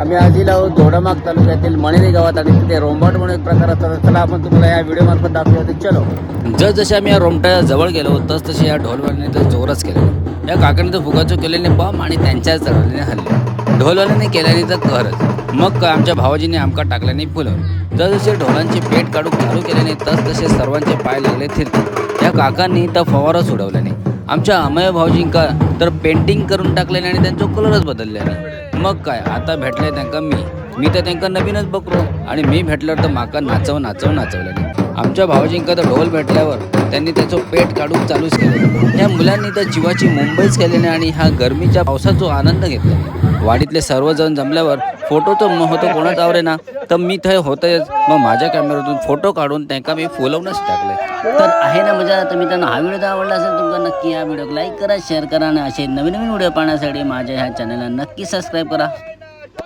आम्ही आधी इला आहोत दोडामाग तालुक्यातील मणेरी गावात आणि तिथे रोंबाट म्हणून एक प्रकार असतात. चला आपण तुम्हाला या व्हिडिओ मार्फत दाखवतो चलो. जस जसे आम्ही या रोमट्या जवळ गेलो तस तसे या ढोलवाल्याने तर जोरच केलं. या काकाने तर फुगाचो केल्याने बम आणि त्यांच्याच जळाल्याने हल्ले. ढोलवाल्याने केल्याने तर कहरच मग आमच्या भावाजीने आमका टाकल्याने फुलं. जसजसे ढोलांचे पेट काढून चालू केल्याने तस तसे सर्वांचे पाय लागले थिरते. या काकांनी तर फवारा सोडवल्याने. आमच्या अमय भाऊजींका तर पेंटिंग करून टाकल्याने आणि त्यांचा कलरच बदलल्याने. मग काय? आता भेटले त्यांका मी. मी तर त्यांका नवीनच बकरो आणि मी भेटल्यावर तर माका नाचव नाचव नाचवलं आमच्या भावजींका तर ढोल भेटल्यावर त्यांनी त्याचं पेट काढून चालूच केलं. या मुलांनी तर जीवाची मुंबईच केल्याने आणि ह्या गरमीच्या पावसाचा आनंद घेतला वाडीतले सर्वजण जमल्यावर फोटो तर होतो कोणाच आवरे ना. तर मी थंय होतंयच मग माझ्या कॅमेऱ्यातून फोटो काढून त्यांना मी फुलवूनच टाकले तर आहे ना मजा तर मित्रांनो हा व्हिडिओ आवडला असेल तुमचा नक्की या व्हिडिओ लाईक करा शेअर करा आणि असे नवीन नवीन व्हिडिओ पाहण्यासाठी माझ्या ह्या चॅनलला नक्की सबस्क्राईब करा.